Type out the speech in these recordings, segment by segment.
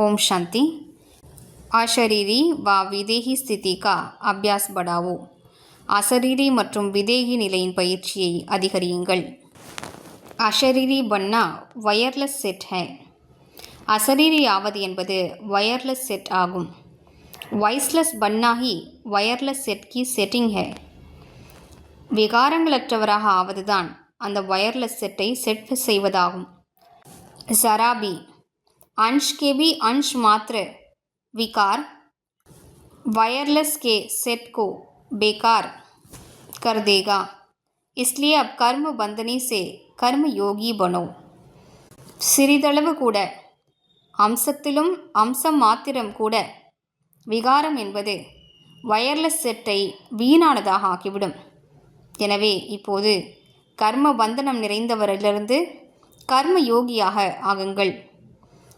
ओम शांति அஷரீரி வா விதேகி ஸ்திதி கா அபியாஸ் படாவோ அசரீரி மற்றும் விதேகி நிலையின் பயிற்சியை அதிகரியுங்கள் அஷரீரி பன்னா வயர்லெஸ் செட் ஹே அசரீரி ஆவது என்பது வயர்லெஸ் செட் ஆகும் voiceless Panna he wireless set கி செட்டிங் ஹே விகாரங்களற்றவராக ஆவதுதான் அந்த வயர்லெஸ் செட்டை செட் செய்வதாகும் ஜராபி अंश के भी अंश मात्र विकार वायरलेस के सेट को बेकार कर देगा इसलिए अब कर्म बंधनी से कर्म யோகி பனோ சிறிதளவு கூட அம்சத்திலும் அம்சம் மாத்திரம் கூட விகாரம் என்பது வயர்லெஸ் செட்டை வீணானதாக ஆக்கிவிடும் எனவே இப்போது கர்ம பந்தனம் நிறைந்தவரிலிருந்து கர்ம யோகியாக ஆகுங்கள்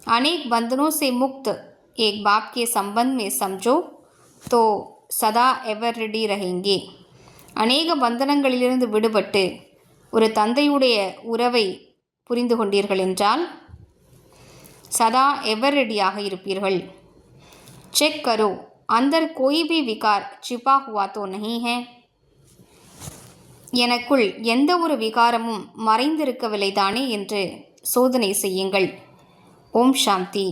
अनेक बंधनों से मुक्त एक बाप के संबंध में समझो तो சதா எவர் ரெடி ரஹேங்கே அநேக பந்தனங்களிலிருந்து விடுபட்டு ஒரு தந்தையுடைய உறவை புரிந்து கொண்டீர்கள் என்றால் சதா எவர் ரெடியாக இருப்பீர்கள் செக் கரோ அந்தர் கோய் பி விகார் சிப்பா ஹுவா தோ நஹி ஹே எனக்குள் எந்த ஒரு விகாரமும் மறைந்திருக்கவில்லை தானே என்று சோதனை செய்யுங்கள் ஓம் சாந்தி.